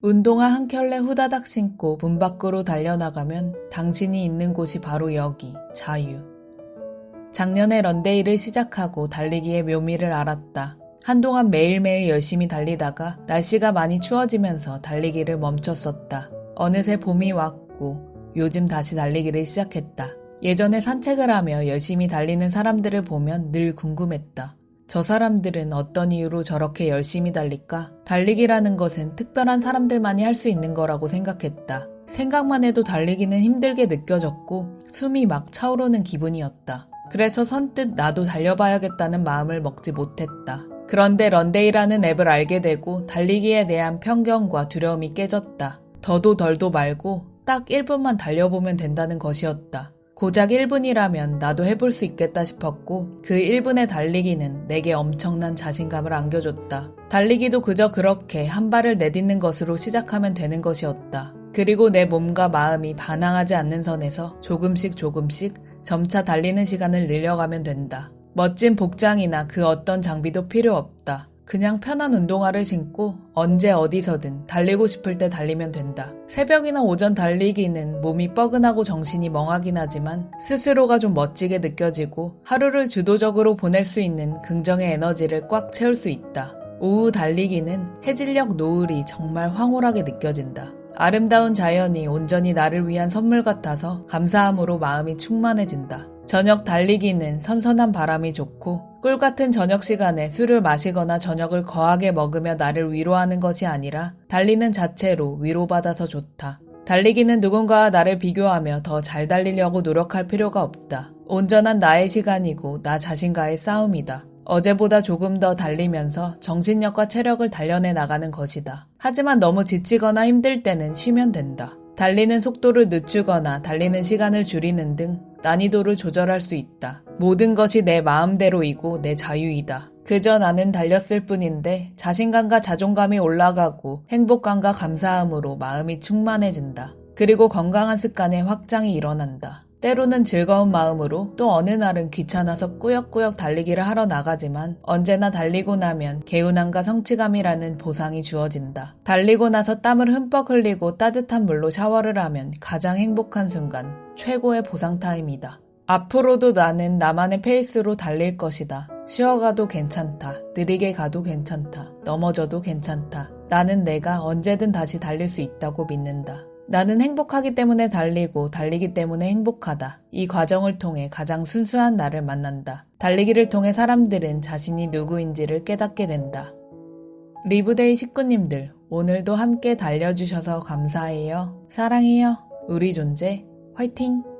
운동화 한 켤레 후다닥 신고 문 밖으로 달려나가면 당신이 있는 곳이 바로 여기, 자유. 작년에 런데이를 시작하고 달리기의 묘미를 알았다. 한동안 매일매일 열심히 달리다가 날씨가 많이 추워지면서 달리기를 멈췄었다. 어느새 봄이 왔고 요즘 다시 달리기를 시작했다. 예전에 산책을 하며 열심히 달리는 사람들을 보면 늘 궁금했다. 저 사람들은 어떤 이유로 저렇게 열심히 달릴까? 달리기라는 것은 특별한 사람들만이 할 수 있는 거라고 생각했다. 생각만 해도 달리기는 힘들게 느껴졌고 숨이 막 차오르는 기분이었다. 그래서 선뜻 나도 달려봐야겠다는 마음을 먹지 못했다. 그런데 런데이라는 앱을 알게 되고 달리기에 대한 편견과 두려움이 깨졌다. 더도 덜도 말고 딱 1분만 달려보면 된다는 것이었다. 고작 1분이라면 나도 해볼 수 있겠다 싶었고 그 1분의 달리기는 내게 엄청난 자신감을 안겨줬다. 달리기도 그저 그렇게 한 발을 내딛는 것으로 시작하면 되는 것이었다. 그리고 내 몸과 마음이 반항하지 않는 선에서 조금씩 조금씩 점차 달리는 시간을 늘려가면 된다. 멋진 복장이나 그 어떤 장비도 필요 없다. 그냥 편한 운동화를 신고 언제 어디서든 달리고 싶을 때 달리면 된다. 새벽이나 오전 달리기는 몸이 뻐근하고 정신이 멍하긴 하지만 스스로가 좀 멋지게 느껴지고 하루를 주도적으로 보낼 수 있는 긍정의 에너지를 꽉 채울 수 있다. 오후 달리기는 해질녘 노을이 정말 황홀하게 느껴진다. 아름다운 자연이 온전히 나를 위한 선물 같아서 감사함으로 마음이 충만해진다. 저녁 달리기는 선선한 바람이 좋고 꿀 같은 저녁 시간에 술을 마시거나 저녁을 거하게 먹으며 나를 위로하는 것이 아니라 달리는 자체로 위로받아서 좋다. 달리기는 누군가와 나를 비교하며 더 잘 달리려고 노력할 필요가 없다. 온전한 나의 시간이고 나 자신과의 싸움이다. 어제보다 조금 더 달리면서 정신력과 체력을 단련해 나가는 것이다. 하지만 너무 지치거나 힘들 때는 쉬면 된다. 달리는 속도를 늦추거나 달리는 시간을 줄이는 등 난이도를 조절할 수 있다. 모든 것이 내 마음대로이고 내 자유이다. 그저 나는 달렸을 뿐인데 자신감과 자존감이 올라가고 행복감과 감사함으로 마음이 충만해진다. 그리고 건강한 습관의 확장이 일어난다. 때로는 즐거운 마음으로 또 어느 날은 귀찮아서 꾸역꾸역 달리기를 하러 나가지만 언제나 달리고 나면 개운함과 성취감이라는 보상이 주어진다. 달리고 나서 땀을 흠뻑 흘리고 따뜻한 물로 샤워를 하면 가장 행복한 순간, 최고의 보상 타임이다. 앞으로도 나는 나만의 페이스로 달릴 것이다. 쉬어가도 괜찮다. 느리게 가도 괜찮다. 넘어져도 괜찮다. 나는 내가 언제든 다시 달릴 수 있다고 믿는다. 나는 행복하기 때문에 달리고 달리기 때문에 행복하다. 이 과정을 통해 가장 순수한 나를 만난다. 달리기를 통해 사람들은 자신이 누구인지를 깨닫게 된다. 리브데이 식구님들, 오늘도 함께 달려주셔서 감사해요. 사랑해요. 우리 존재, 화이팅!